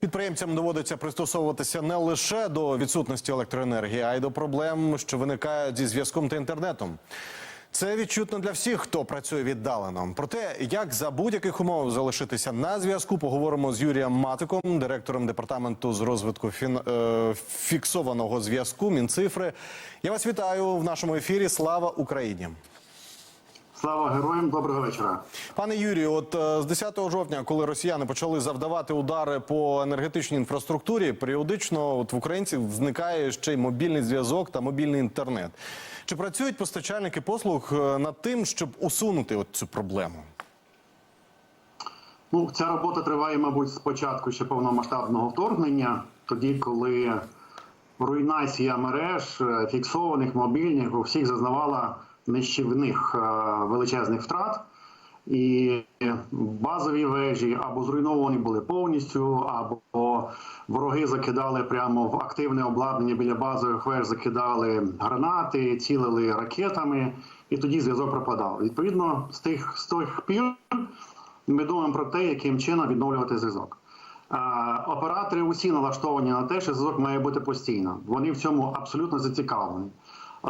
Підприємцям доводиться пристосовуватися не лише до відсутності електроенергії, а й до проблем, що виникають зі зв'язком та інтернетом. Це відчутно для всіх, хто працює віддалено. Про те, як за будь-яких умов залишитися на зв'язку, поговоримо з Юрієм Матиком, директором департаменту з розвитку фін... е, фіксованого зв'язку Мінцифри. Я вас вітаю в нашому ефірі. Слава Україні! Слава героям, доброго вечора. Пане Юрію, от е, з 10 жовтня, коли росіяни почали завдавати удари по енергетичній інфраструктурі, періодично от в українців зникає ще й мобільний зв'язок та мобільний інтернет. Чи працюють постачальники послуг е, над тим, щоб усунути от цю проблему? Ну, ця робота триває, мабуть, з початку ще повномасштабного вторгнення, тоді, коли руйнація мереж е, фіксованих, мобільних, у всіх зазнавала нищівних е, величезних втрат. І базові вежі або зруйновані були повністю, або вороги закидали прямо в активне обладнання біля базових веж, закидали гранати, цілили ракетами, і тоді зв'язок пропадав. Відповідно, з тих з тих пір ми думаємо про те, яким чином відновлювати зв'язок. Е, Оператори усі налаштовані на те, що зв'язок має бути постійно. Вони в цьому абсолютно зацікавлені.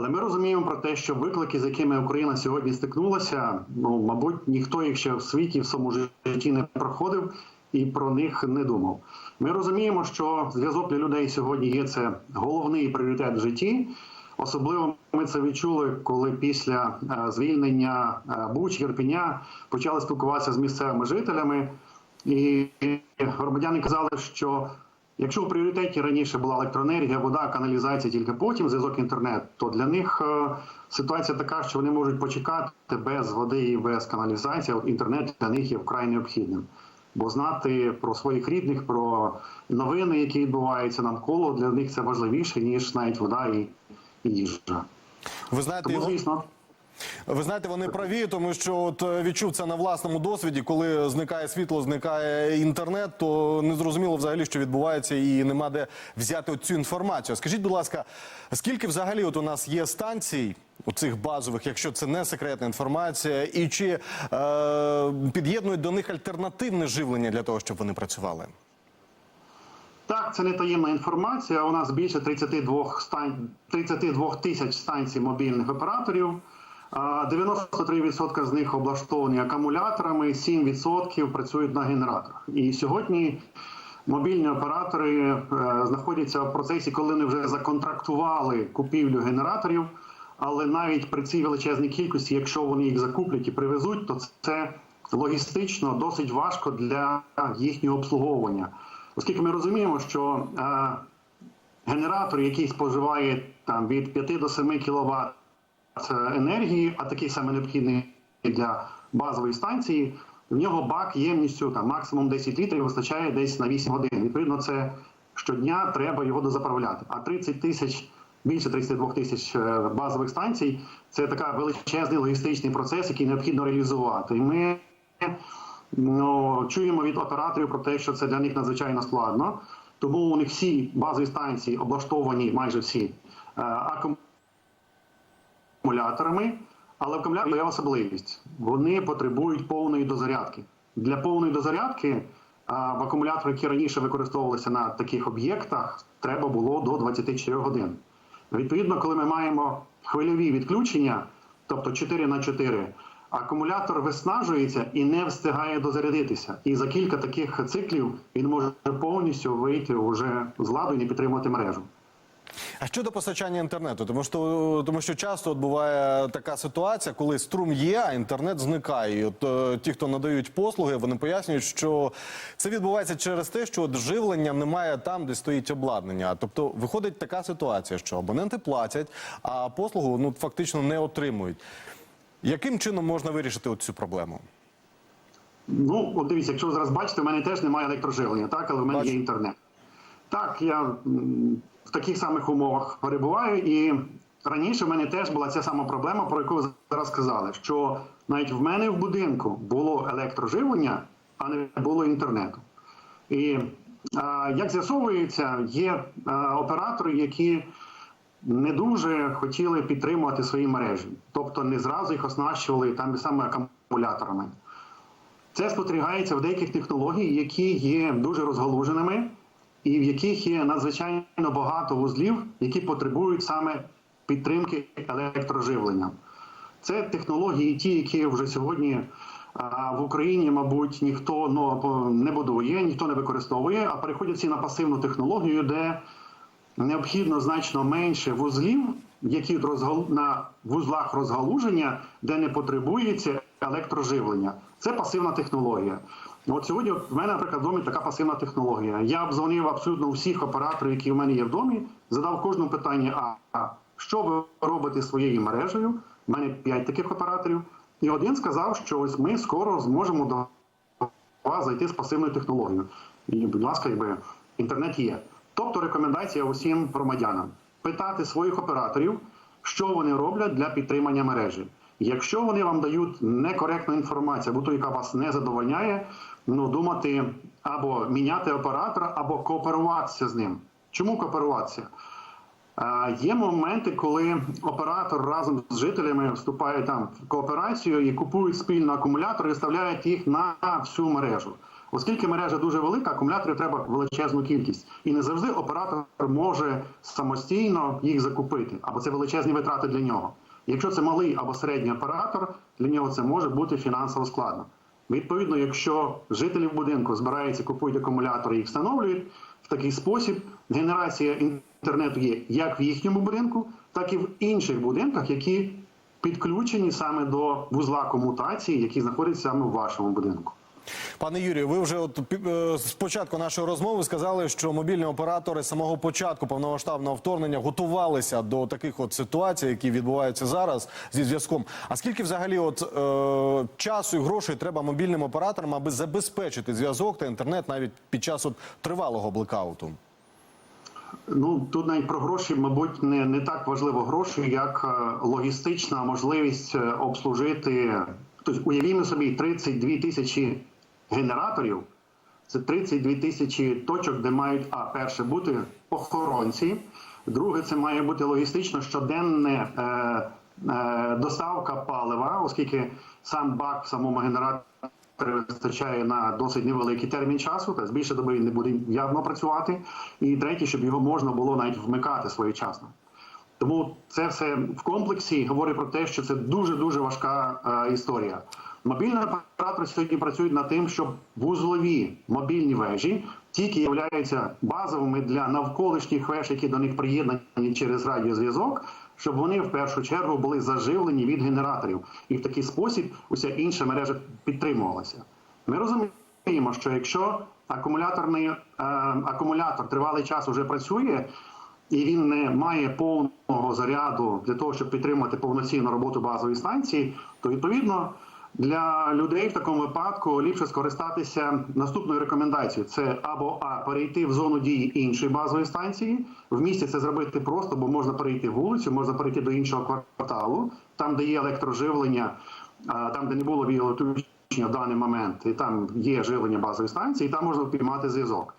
Але ми розуміємо про те, що виклики, з якими Україна сьогодні стикнулася, ну мабуть, ніхто їх ще в світі в своєму житті не проходив і про них не думав. Ми розуміємо, що зв'язок для людей сьогодні є це головний пріоритет в житті. Особливо ми це відчули, коли після е, звільнення е, Буч, Єрпеня почали спілкуватися з місцевими жителями, і громадяни казали, що якщо в пріоритеті раніше була електроенергія, вода, каналізація, тільки потім зв'язок інтернет, то для них е, ситуація така, що вони можуть почекати без води і без каналізації. Інтернет для них є вкрай необхідним. Бо знати про своїх рідних, про новини, які відбуваються навколо, для них це важливіше ніж навіть вода і, і їжа. Ви знаєте, Тому, звісно. Ви знаєте, вони праві, тому що от е, відчув це на власному досвіді. Коли зникає світло, зникає інтернет, то не зрозуміло взагалі, що відбувається, і нема де взяти цю інформацію. Скажіть, будь ласка, скільки взагалі от у нас є станцій? У цих базових, якщо це не секретна інформація, і чи е, під'єднують до них альтернативне живлення для того, щоб вони працювали? Так, це не таємна інформація. У нас більше 32 стан... 32 тисяч станцій мобільних операторів. А 93% з них облаштовані акумуляторами, 7% працюють на генераторах. І сьогодні мобільні оператори е, знаходяться в процесі, коли вони вже законтрактували купівлю генераторів. Але навіть при цій величезній кількості, якщо вони їх закуплять і привезуть, то це логістично досить важко для їхнього обслуговування. Оскільки ми розуміємо, що е, генератор, який споживає там від 5 до 7 кВт енергії, а такий саме необхідний для базової станції, в нього бак ємністю там максимум 10 літрів вистачає десь на 8 годин. Відповідно, це щодня треба його дозаправляти. А 30 тисяч. Більше 32 тисяч е, базових станцій це така величезний логістичний процес, який необхідно реалізувати. І ми ну, чуємо від операторів про те, що це для них надзвичайно складно. Тому у них всі базові станції облаштовані майже всі е, акумуляторами, але акумулятор є особливість. Вони потребують повної дозарядки. Для повної дозарядки в акумулятори, які раніше використовувалися на таких об'єктах, треба було до 24 годин. Відповідно, коли ми маємо хвильові відключення, тобто 4 на 4, акумулятор виснажується і не встигає дозарядитися. І за кілька таких циклів він може повністю вийти вже з ладу і не підтримувати мережу. А щодо постачання інтернету, тому що тому що часто от буває така ситуація, коли струм є, а інтернет зникає. І От е, ті, хто надають послуги, вони пояснюють, що це відбувається через те, що от живлення немає там, де стоїть обладнання. Тобто виходить така ситуація, що абоненти платять, а послугу ну фактично не отримують. Яким чином можна вирішити цю проблему? Ну, от дивіться, якщо ви зараз бачите, в мене теж немає електроживлення, так, але в мене Бачу. є інтернет. Так, я в таких самих умовах перебуваю, і раніше в мене теж була ця сама проблема, про яку ви зараз сказали, що навіть в мене в будинку було електроживлення, а не було інтернету. І а, як з'ясовується, є а, оператори, які не дуже хотіли підтримувати свої мережі, тобто не зразу їх оснащували там саме акумуляторами. Це спостерігається в деяких технологій, які є дуже розгалуженими і в яких є надзвичайно багато вузлів, які потребують саме підтримки електроживлення. Це технології, ті, які вже сьогодні в Україні, мабуть, ніхто ну, не будує, ніхто не використовує, а переходять всі на пасивну технологію, де необхідно значно менше вузлів, які на вузлах розгалуження, де не потребується електроживлення. Це пасивна технологія. От сьогодні в мене, наприклад, в домі така пасивна технологія. Я обдзвонив абсолютно всіх операторів, які в мене є в домі, задав кожному питання: а що ви робите своєю мережею? У мене п'ять таких операторів. І один сказав, що ось ми скоро зможемо до вас зайти з пасивною технологією. І, будь ласка, якби інтернет є. Тобто рекомендація усім громадянам питати своїх операторів, що вони роблять для підтримання мережі. Якщо вони вам дають некоректну інформацію, або ту, яка вас не задовольняє, ну думати або міняти оператора, або кооперуватися з ним. Чому кооперуватися? Е, Є моменти, коли оператор разом з жителями вступає там в кооперацію і купують спільно акумулятори і ставляють їх на всю мережу. Оскільки мережа дуже велика, акумуляторів треба величезну кількість, і не завжди оператор може самостійно їх закупити, або це величезні витрати для нього. Якщо це малий або середній оператор, для нього це може бути фінансово складно. Відповідно, якщо жителі в будинку збираються, купують акумулятори і їх встановлюють, в такий спосіб генерація інтернету є як в їхньому будинку, так і в інших будинках, які підключені саме до вузла комутації, які знаходяться саме в вашому будинку. Пане Юрію, ви вже от е, з початку нашої розмови сказали, що мобільні оператори з самого початку повномасштабного вторгнення готувалися до таких от ситуацій, які відбуваються зараз зі зв'язком. А скільки взагалі от е, часу і грошей треба мобільним операторам, аби забезпечити зв'язок та інтернет навіть під час от тривалого блекауту? Ну тут навіть про гроші, мабуть, не, не так важливо гроші, як е, логістична можливість е, обслужити. Тобто, уявімо собі 32 тисячі генераторів. Це 32 тисячі точок, де мають а перше бути охоронці. Друге, це має бути логістично щоденне е, е, доставка палива, оскільки сам бак в самому генераторі вистачає на досить невеликий термін часу, тобто більше доби він не буде явно працювати. І третє, щоб його можна було навіть вмикати своєчасно. Тому це все в комплексі говорить про те, що це дуже дуже важка е, історія. Мобільні оператори сьогодні працюють над тим, щоб вузлові мобільні вежі, ті, які являються базовими для навколишніх веж, які до них приєднані через радіозв'язок, щоб вони в першу чергу були заживлені від генераторів, і в такий спосіб уся інша мережа підтримувалася. Ми розуміємо, що якщо акумуляторний е, акумулятор тривалий час вже працює, і він не має повного заряду для того, щоб підтримати повноцінну роботу базової станції, то відповідно для людей в такому випадку ліпше скористатися наступною рекомендацією: це або а перейти в зону дії іншої базової станції. В місті це зробити просто, бо можна перейти вулицю, можна перейти до іншого кварталу, там, де є електроживлення, там, де не було віолотучення в даний момент, і там є живлення базової станції, і там можна піймати зв'язок.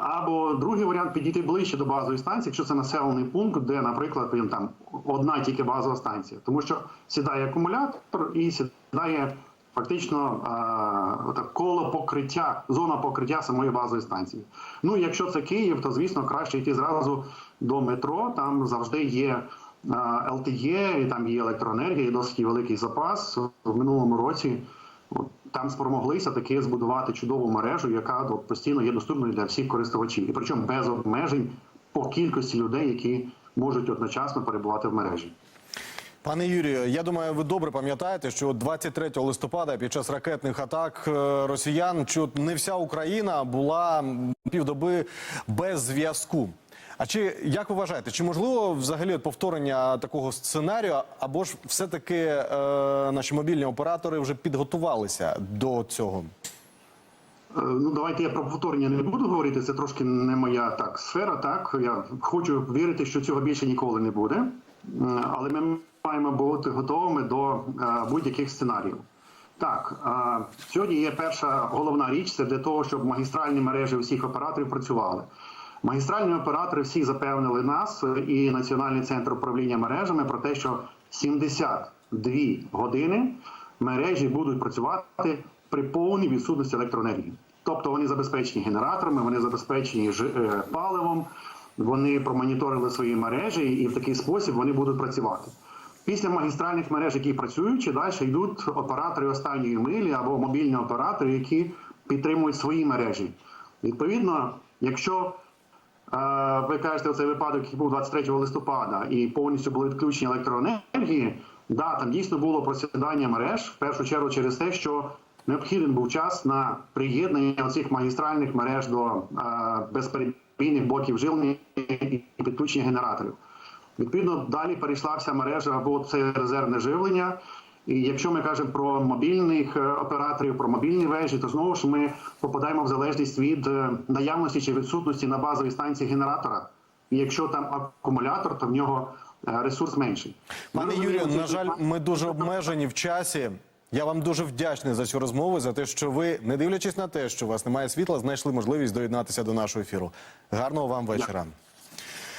Або другий варіант підійти ближче до базової станції, якщо це населений пункт, де, наприклад, там одна тільки базова станція, тому що сідає акумулятор і сідає фактично а, отак, коло покриття, зона покриття самої базової станції. Ну, якщо це Київ, то звісно краще йти зразу до метро. Там завжди є а, LTE, і там є електроенергія, і досить великий запас в минулому році. Там спромоглися таки збудувати чудову мережу, яка постійно є доступною для всіх користувачів, і причому без обмежень по кількості людей, які можуть одночасно перебувати в мережі. Пане Юрію, я думаю, ви добре пам'ятаєте, що 23 листопада під час ракетних атак е, росіян чут не вся Україна була півдоби без зв'язку. А чи як ви вважаєте, чи можливо взагалі повторення такого сценарію, або ж все-таки е, наші мобільні оператори вже підготувалися до цього? Е, Ну, давайте я про повторення не буду говорити. Це трошки не моя так сфера. Так я хочу вірити, що цього більше ніколи не буде. Е, Але ми маємо бути готовими до е, будь-яких сценаріїв. Так, сьогодні є перша головна річ це для того, щоб магістральні мережі всіх операторів працювали. Магістральні оператори всі запевнили нас і Національний центр управління мережами про те, що 72 години мережі будуть працювати при повній відсутності електроенергії. Тобто вони забезпечені генераторами, вони забезпечені ж- е, паливом, вони промоніторили свої мережі, і в такий спосіб вони будуть працювати. Після магістральних мереж, які працюють, далі йдуть оператори останньої милі або мобільні оператори, які підтримують свої мережі. Відповідно, якщо ви кажете, оцей випадок, який був 23 листопада, і повністю були відключені електроенергії, да, там дійсно було просідання мереж, в першу чергу через те, що необхідний був час на приєднання цих магістральних мереж до е, безперебійних блоків живлення і підключення генераторів. Відповідно, далі перейшла вся мережа або це резервне живлення. І якщо ми кажемо про мобільних е, операторів, про мобільні вежі, то знову ж ми попадаємо в залежність від е, наявності чи відсутності на базовій станції генератора. І якщо там акумулятор, то в нього е, ресурс менший. Пане Юрію, на жаль, ми дуже обмежені в часі. Я вам дуже вдячний за цю розмову, за те, що ви, не дивлячись на те, що у вас немає світла, знайшли можливість доєднатися до нашого ефіру. Гарного вам вечора.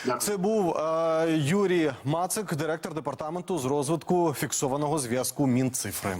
Дякую. Це був е, Юрій Мацик, директор департаменту з розвитку фіксованого зв'язку Мінцифри.